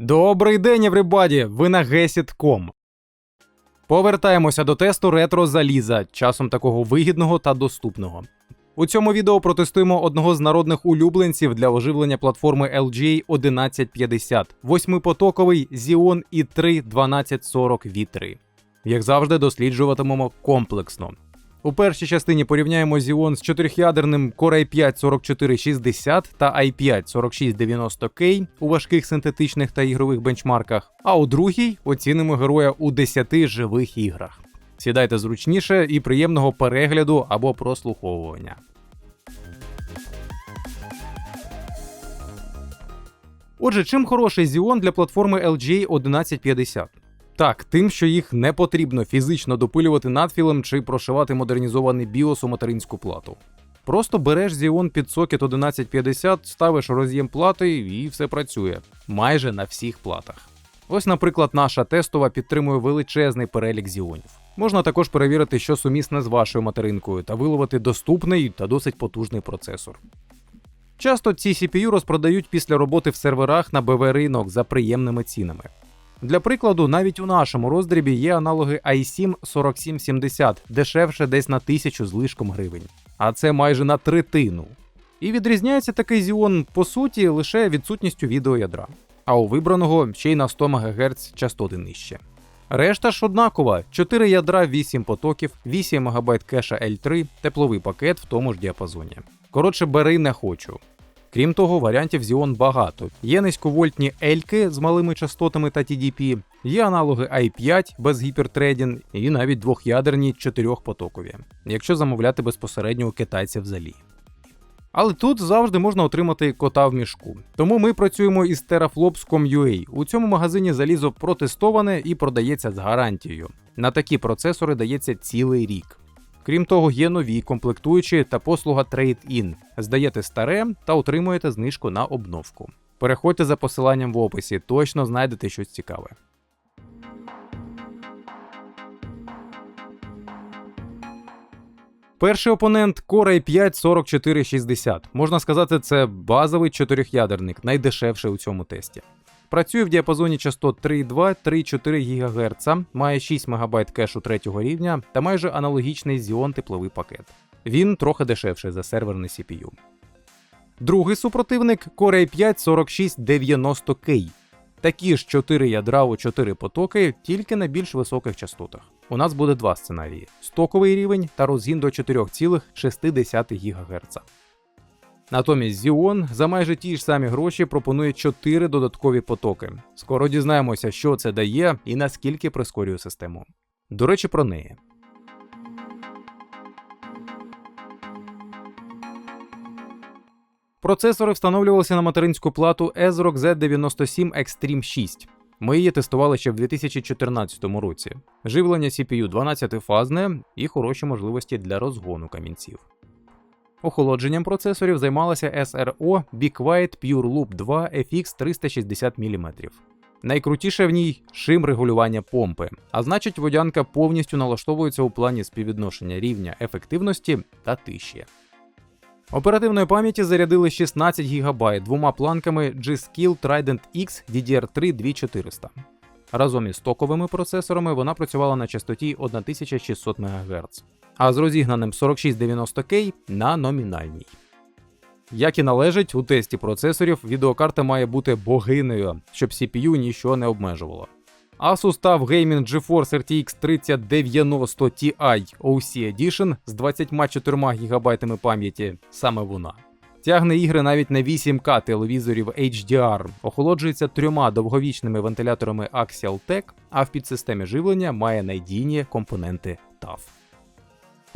Добрий день, еврибаді! Ви на Gesit.com. Повертаємося до тесту ретро заліза, часом такого вигідного та доступного. У цьому відео протестуємо одного з народних улюбленців для оживлення платформи LGA 1150, восьмипотоковий Xeon i3 1240 V3. Як завжди, досліджуватимемо комплексно. У першій частині порівняємо Xeon з чотирьохядерним Core i5 4460 та i5 4690K у важких синтетичних та ігрових бенчмарках, а у другій оцінимо героя у 10 живих іграх. Сідайте зручніше і приємного перегляду або прослуховування. Отже, чим хороший Xeon для платформи LGA 1150? Так, тим, що їх не потрібно фізично допилювати надфілем чи прошивати модернізований BIOS у материнську плату. Просто береш Xeon під сокет 1150, ставиш роз'єм плати і все працює майже на всіх платах. Ось, наприклад, наша тестова підтримує величезний перелік Xeonів. Можна також перевірити, що сумісне з вашою материнкою, та виловити доступний та досить потужний процесор. Часто ці CPU розпродають після роботи в серверах на БВ ринок за приємними цінами. Для прикладу, навіть у нашому роздрібі є аналоги i7 4770, дешевше десь на тисячу з лишком гривень, а це майже на третину. І відрізняється такий Xeon, по суті, лише відсутністю відеоядра, а у вибраного ще й на 100 МГц частоти нижче. Решта ж однакова: 4 ядра, 8 потоків, 8 МБ кеша L3, тепловий пакет в тому ж діапазоні. Коротше, бери не хочу. Крім того, варіантів Xeon багато. Є низьковольтні Ельки з малими частотами та TDP, є аналоги i5 без гіпертредін і навіть двох'ядерні чотирьохпотокові, якщо замовляти безпосередньо у китайців з Але тут завжди можна отримати кота в мішку. Тому ми працюємо із teraflops.com.ua. У цьому магазині залізо протестоване і продається з гарантією. На такі процесори дається цілий рік. Крім того, є нові комплектуючі та послуга Trade-in. Здаєте старе та отримуєте знижку на обновку. Переходьте за посиланням в описі, точно знайдете щось цікаве. Перший опонент Core i5 4460. Можна сказати, це базовий чотирьохядерник, найдешевший у цьому тесті. Працює в діапазоні частот 3,2-3,4 ГГц, має 6 МБ кешу третього рівня та майже аналогічний Xeon тепловий пакет. Він трохи дешевший за серверний CPU. Другий супротивник Core i5 4690K. Такі ж 4 ядра у 4 потоки, тільки на більш високих частотах. У нас буде два сценарії: стоковий рівень та розгін до 4,6 ГГц. Натомість Xeon за майже ті ж самі гроші пропонує 4 додаткові потоки. Скоро дізнаємося, що це дає і наскільки прискорює систему. До речі, про неї. Процесори встановлювалися на материнську плату ESRock Z97 Extreme 6. Ми її тестували ще в 2014 році. Живлення CPU 12-фазне і хороші можливості для розгону камінців. Охолодженням процесорів займалася SRO Be Quiet Pure Loop 2 FX 360 мм. Найкрутіше в ній шим регулювання помпи, а значить, водянка повністю налаштовується у плані співвідношення рівня ефективності та тиші. Оперативної пам'яті зарядили 16 ГБ двома планками G-Skill Trident X DDR3 2400. Разом із стоковими процесорами вона працювала на частоті 1600 МГц, а з розігнаним 4690K на номінальній. Як і належить, у тесті процесорів відеокарта має бути богинею, щоб CPU нічого не обмежувало. Asus TUF Gaming GeForce RTX 3090 Ti OC Edition з 24 ГБ пам'яті саме вона. Тягне ігри навіть на 8К телевізорів HDR, охолоджується трьома довговічними вентиляторами Axial Tech, а в підсистемі живлення має надійні компоненти TUF.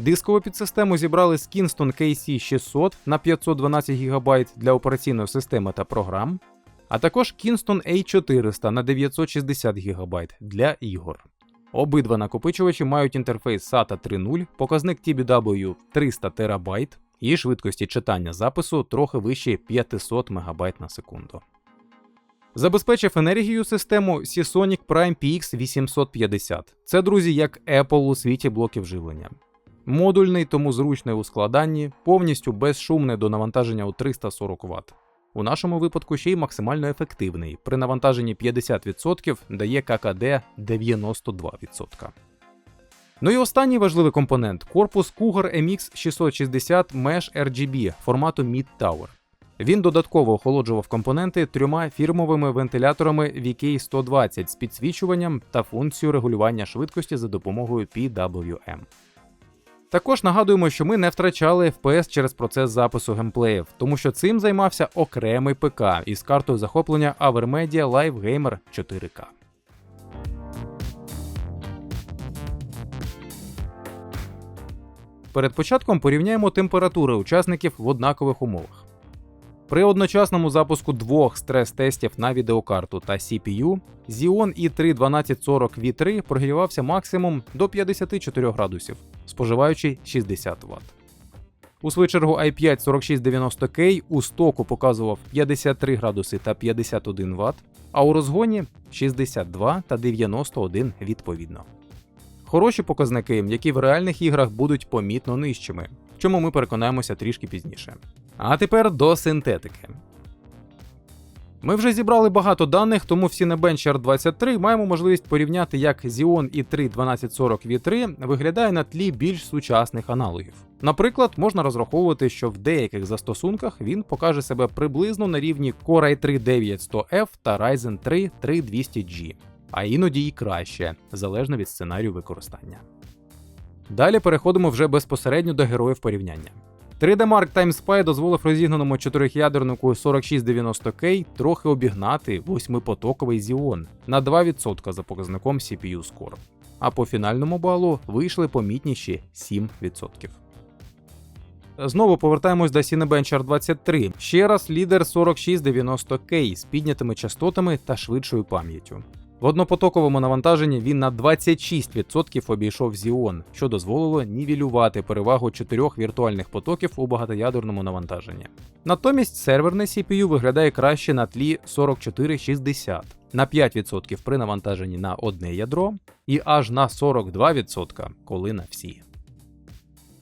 Дискову підсистему зібрали з Kingston KC600 на 512 ГБ для операційної системи та програм, а також Kingston A400 на 960 ГБ для ігор. Обидва накопичувачі мають інтерфейс SATA 3.0, показник TBW 300 ТБ і швидкості читання запису трохи вище 500 МБ на секунду. Забезпечив енергію систему Seasonic Prime PX 850. Це, друзі, як Apple у світі блоків живлення. Модульний, тому зручний у складанні, повністю безшумний до навантаження у 340 Вт. У нашому випадку ще й максимально ефективний. При навантаженні 50% дає ККД 92%. Ну і останній важливий компонент корпус Cougar MX 660 Mesh RGB формату Mid Tower. Він додатково охолоджував компоненти трьома фірмовими вентиляторами VK120 з підсвічуванням та функцією регулювання швидкості за допомогою PWM. Також нагадуємо, що ми не втрачали FPS через процес запису геймплеїв, тому що цим займався окремий ПК із картою захоплення Avermedia Live Gamer 4K. Перед початком порівняємо температури учасників в однакових умовах. При одночасному запуску двох стрес-тестів на відеокарту та CPU Xeon i3 1240 V3 прогрівався максимум до 54 градусів, споживаючи 60 Вт. У свою чергу i5 4690K у стоку показував 53 градуси та 51 Вт, а у розгоні 62 та 91 відповідно. Хороші показники, які в реальних іграх будуть помітно нижчими, чому ми переконаємося трішки пізніше. А тепер до синтетики. Ми вже зібрали багато даних, тому в Cinebench R23 маємо можливість порівняти, як Xeon i3 1240 V3 виглядає на тлі більш сучасних аналогів. Наприклад, можна розраховувати, що в деяких застосунках він покаже себе приблизно на рівні Core i3 9100F та Ryzen 3 3200G, а іноді і краще, залежно від сценарію використання. Далі переходимо вже безпосередньо до героїв порівняння. 3D Mark Time Spy дозволив розігнаному чотирьохядернику 4690K трохи обігнати восьмипотоковий Xeon на 2% за показником CPU Score. А по фінальному балу вийшли помітніші 7%. Знову повертаємось до Cinebench R23. Ще раз лідер 4690K з піднятими частотами та швидшою пам'яттю. В однопотоковому навантаженні він на 26% обійшов Xeon, що дозволило нівелювати перевагу чотирьох віртуальних потоків у багатоядерному навантаженні. Натомість серверне CPU виглядає краще на тлі 4460 на 5% при навантаженні на одне ядро і аж на 42%, коли на всі.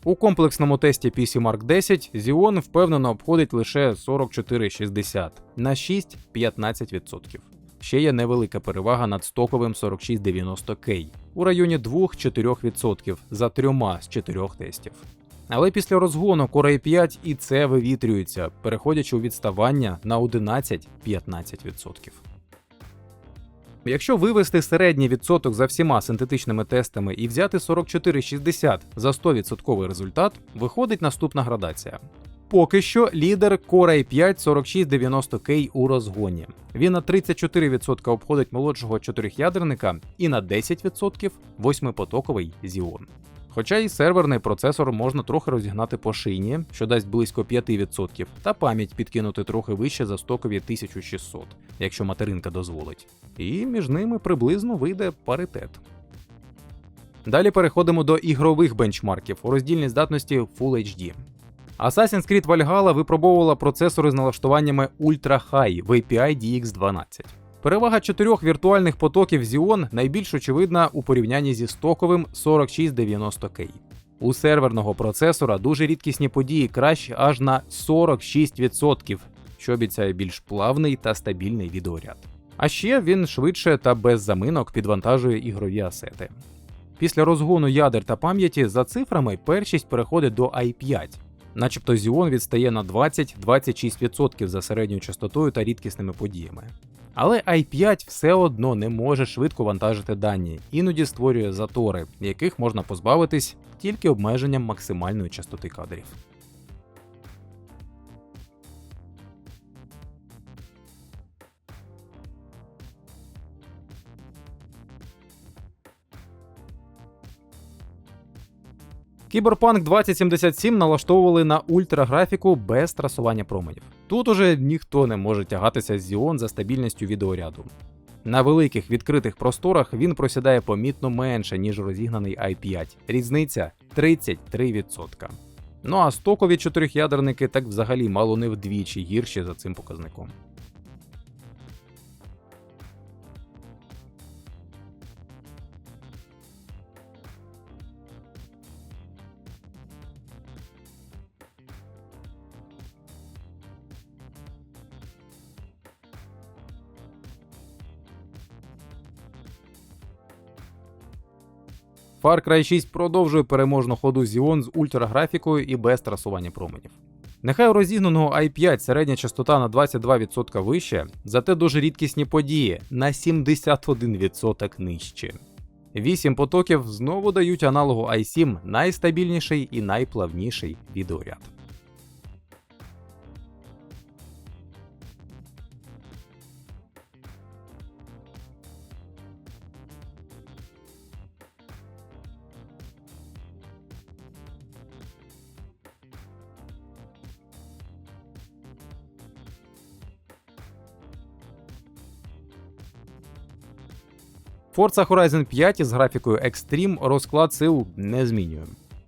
У комплексному тесті PC Mark 10 Xeon впевнено обходить лише 4460 на 6-15%. Ще є невелика перевага над стоковим 4690K у районі 2-4% за трьома з чотирьох тестів. Але після розгону Core i 5 і це вивітрюється, переходячи у відставання на 11-15%. Якщо вивести середній відсоток за всіма синтетичними тестами і взяти 44,60 за 100% результат, виходить наступна градація. Поки що лідер Core i 5 4690K у розгоні. Він на 34% обходить молодшого чотирьохядерника і на 10% восьмипотоковий Xeon. Хоча і серверний процесор можна трохи розігнати по шині, що дасть близько 5%, та пам'ять підкинути трохи вище за стокові 1600, якщо материнка дозволить. І між ними приблизно вийде паритет. Далі переходимо до ігрових бенчмарків у роздільній здатності Full HD. Assassin's Creed Valhalla випробовувала процесори з налаштуваннями Ultra High в API DX12. Перевага чотирьох віртуальних потоків Xeon найбільш очевидна у порівнянні зі стоковим 4690K. У серверного процесора дуже рідкісні події краще аж на 46%, що обіцяє більш плавний та стабільний відеоряд. А ще він швидше та без заминок підвантажує ігрові асети. Після розгону ядер та пам'яті за цифрами першість переходить до i5, начебто Xeon відстає на 20-26% за середньою частотою та рідкісними подіями. Але i5 все одно не може швидко вантажити дані, іноді створює затори, яких можна позбавитись тільки обмеженням максимальної частоти кадрів. Кіберпанк 2077 налаштовували на ультраграфіку без трасування променів. Тут уже ніхто не може тягатися з Xeon за стабільністю відеоряду. На великих відкритих просторах він просідає помітно менше, ніж розігнаний i5. Різниця 33%. Ну а стокові чотирьохядерники так взагалі мало не вдвічі гірші за цим показником. Far Cry 6 продовжує переможну ходу Xeon з ультраграфікою і без трасування променів. Нехай у розігнаного i5 середня частота на 22% вище, зате дуже рідкісні події на 71% нижче. 8 потоків знову дають аналогу i7 найстабільніший і найплавніший відеоряд. Forza Horizon 5 із графікою Extreme розклад сил не змінює.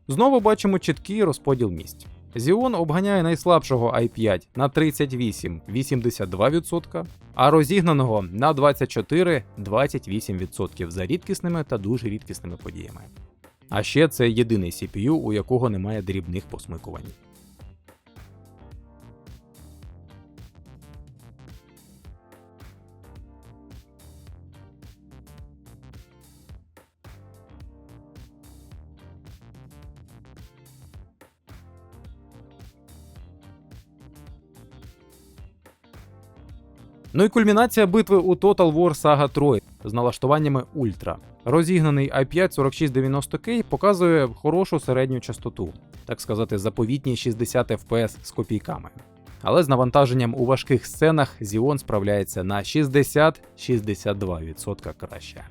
Знову бачимо чіткий розподіл місць. Xeon обганяє найслабшого i5 на 38-82%, а розігнаного на 24-28% за рідкісними та дуже рідкісними подіями. А ще це єдиний CPU, у якого немає дрібних посмикувань. Ну і кульмінація битви у Total War Saga 3 з налаштуваннями Ультра. Розігнаний i5 4690K показує хорошу середню частоту, так сказати, заповітні 60 FPS з копійками. Але з навантаженням у важких сценах Xeon справляється на 60-62% краще.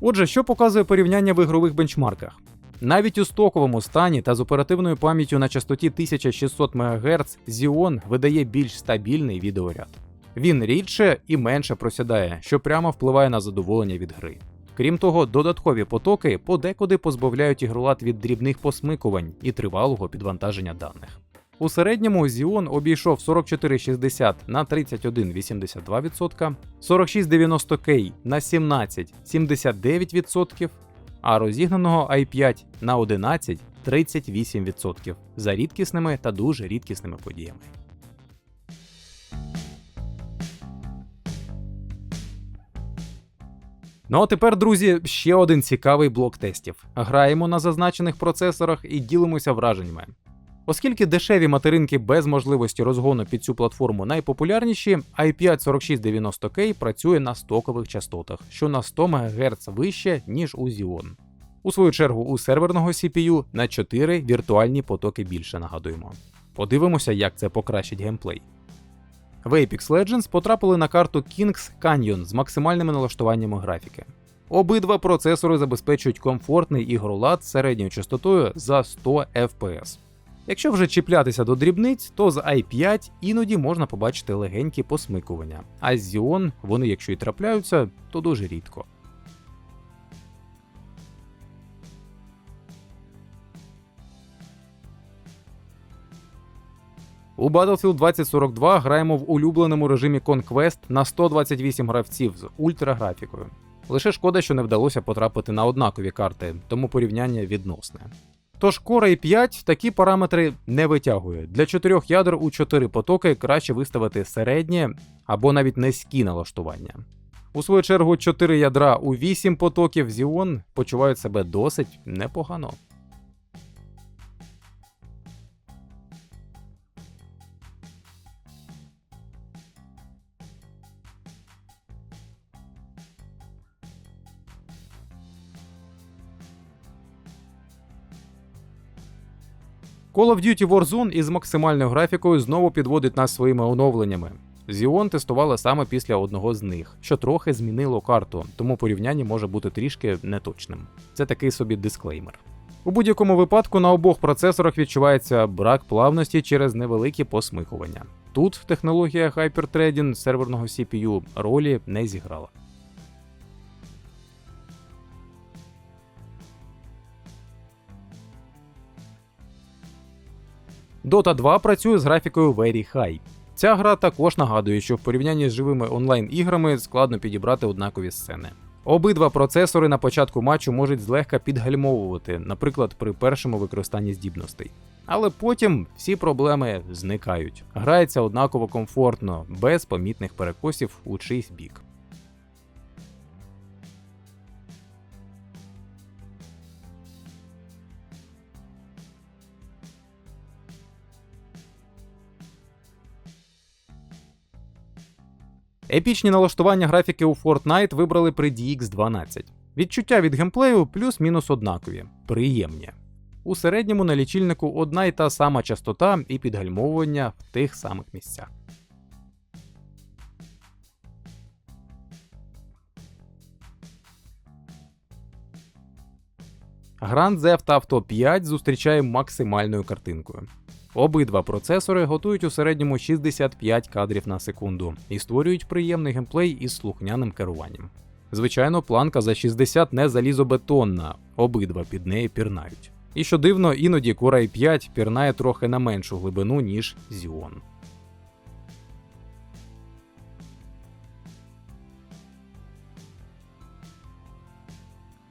Отже, що показує порівняння в ігрових бенчмарках? Навіть у стоковому стані та з оперативною пам'яттю на частоті 1600 МГц Xeon видає більш стабільний відеоряд. Він рідше і менше просідає, що прямо впливає на задоволення від гри. Крім того, додаткові потоки подекуди позбавляють ігролад від дрібних посмикувань і тривалого підвантаження даних. У середньому Xeon обійшов 4460 на 31,82%, 4690K на 17,79%, а розігнаного i5 на 11,38% за рідкісними та дуже рідкісними подіями. Ну а тепер, друзі, ще один цікавий блок тестів. Граємо на зазначених процесорах і ділимося враженнями. Оскільки дешеві материнки без можливості розгону під цю платформу найпопулярніші, i5 4690K працює на стокових частотах, що на 100 МГц вище, ніж у Xeon. У свою чергу у серверного CPU на 4 віртуальні потоки більше нагадуємо. Подивимося, як це покращить геймплей. В Apex Legends потрапили на карту Kings Canyon з максимальними налаштуваннями графіки. Обидва процесори забезпечують комфортний ігролад з середньою частотою за 100 FPS. Якщо вже чіплятися до дрібниць, то з i5 іноді можна побачити легенькі посмикування, а з Xeon вони, якщо і трапляються, то дуже рідко. У Battlefield 2042 граємо в улюбленому режимі Conquest на 128 гравців з ультраграфікою. Лише шкода, що не вдалося потрапити на однакові карти, тому порівняння відносне. Тож Core i 5 такі параметри не витягує. Для чотирьох ядер у 4 потоки краще виставити середнє або навіть низькі налаштування. У свою чергу чотири ядра у 8 потоків Xeon почувають себе досить непогано. Call of Duty Warzone із максимальною графікою знову підводить нас своїми оновленнями. Xeon тестували саме після одного з них, що трохи змінило карту, тому порівняння може бути трішки неточним. Це такий собі дисклеймер. У будь-якому випадку на обох процесорах відчувається брак плавності через невеликі посмикування. Тут технологія Hyperthreading серверного CPU ролі не зіграла. Dota 2 працює з графікою Very High. Ця гра також нагадує, що в порівнянні з живими онлайн-іграми складно підібрати однакові сцени. Обидва процесори на початку матчу можуть злегка підгальмовувати, наприклад, при першому використанні здібностей. Але потім всі проблеми зникають. Грається однаково комфортно, без помітних перекосів у чийсь бік. Епічні налаштування графіки у Fortnite вибрали при DX 12. Відчуття від геймплею плюс-мінус однакові, приємні. У середньому на лічильнику одна й та сама частота і підгальмовування в тих самих місцях. Grand Theft Auto 5 зустрічає максимальною картинкою. Обидва процесори готують у середньому 65 кадрів на секунду і створюють приємний геймплей із слухняним керуванням. Звичайно, планка за 60 не залізобетонна, обидва під неї пірнають. І що дивно, іноді Core i 5 пірнає трохи на меншу глибину, ніж Xeon.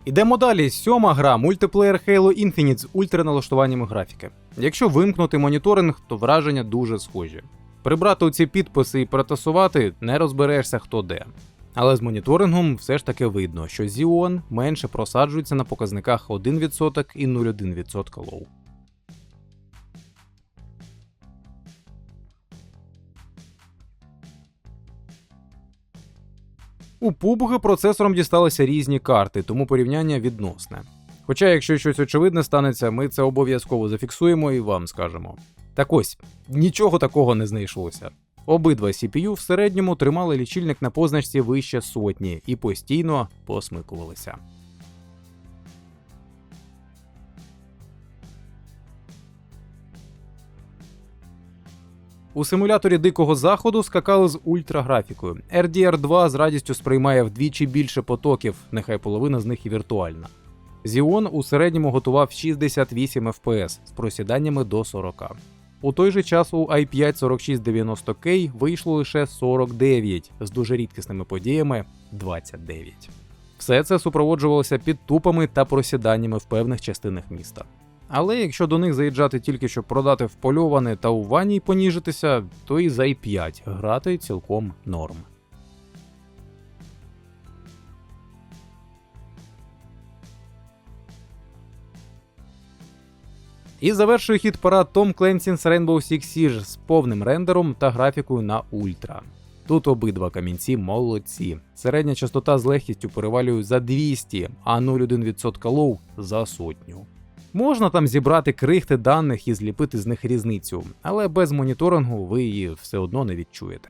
Ідемо далі. Сьома гра мультиплеєр Halo Infinite з ультраналаштуваннями графіки. Якщо вимкнути моніторинг, то враження дуже схожі. Прибрати оці підписи і протасувати не розберешся хто де. Але з моніторингом все ж таки видно, що Xeon менше просаджується на показниках 1% і 0,1% лоу. У PUBG процесором дісталися різні карти, тому порівняння відносне. Хоча, якщо щось очевидне станеться, ми це обов'язково зафіксуємо і вам скажемо. Так ось, нічого такого не знайшлося. Обидва CPU в середньому тримали лічильник на позначці вище сотні і постійно посмикувалися. У симуляторі Дикого Заходу скакали з ультраграфікою. RDR2 з радістю сприймає вдвічі більше потоків, нехай половина з них і віртуальна. Xeon у середньому готував 68 FPS з просіданнями до 40. У той же час у i5 4690K вийшло лише 49 з дуже рідкісними подіями 29. Все це супроводжувалося підтупами та просіданнями в певних частинах міста. Але якщо до них заїжджати тільки щоб продати впольоване та у ванні поніжитися, то і за i5 грати цілком норм. І завершує хід парад Tom Clancy's Rainbow Six Siege з повним рендером та графікою на ультра. Тут обидва камінці молодці. Середня частота з легкістю перевалює за 200, а 0,1% лоу за сотню. Можна там зібрати крихти даних і зліпити з них різницю, але без моніторингу ви її все одно не відчуєте.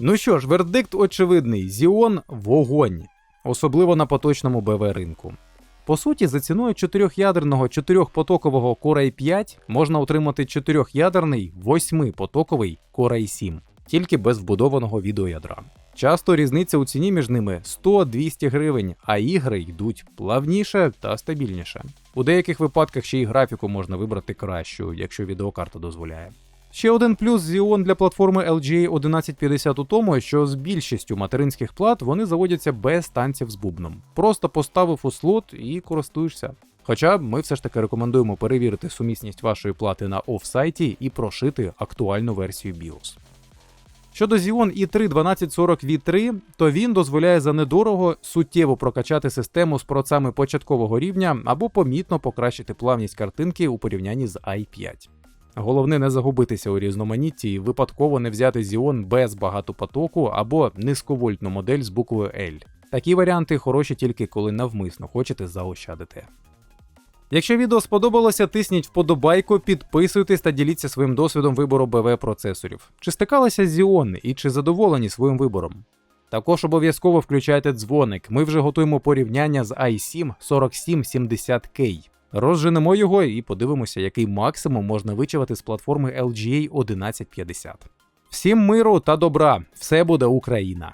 Ну що ж, вердикт очевидний: Xeon – вогонь, особливо на поточному БВ ринку. По суті, за ціною чотирьохядерного чотирьохпотокового Core i 5 можна отримати чотирьохядерний восьмипотоковий Core i 7, тільки без вбудованого відеоядра. Часто різниця у ціні між ними 100-200 гривень, а ігри йдуть плавніше та стабільніше. У деяких випадках ще й графіку можна вибрати кращу, якщо відеокарта дозволяє. Ще один плюс Xeon для платформи LGA 1150 у тому, що з більшістю материнських плат вони заводяться без танців з бубном. Просто поставив у слот і користуєшся. Хоча ми все ж таки рекомендуємо перевірити сумісність вашої плати на офсайті і прошити актуальну версію BIOS. Щодо Xeon i3 1240 V3, то він дозволяє за недорого суттєво прокачати систему з процами початкового рівня або помітно покращити плавність картинки у порівнянні з i5. Головне не загубитися у різноманітті і випадково не взяти Xeon без багатопотоку або низьковольтну модель з буквою L. Такі варіанти хороші тільки коли навмисно хочете заощадити. Якщо відео сподобалося, тисніть вподобайку, підписуйтесь та діліться своїм досвідом вибору БВ процесорів. Чи стикалися з Xeon і чи задоволені своїм вибором? Також обов'язково включайте дзвоник. Ми вже готуємо порівняння з i7 4770K. Розженемо його і подивимося, який максимум можна вичавати з платформи LGA 1150. Всім миру та добра! Все буде Україна!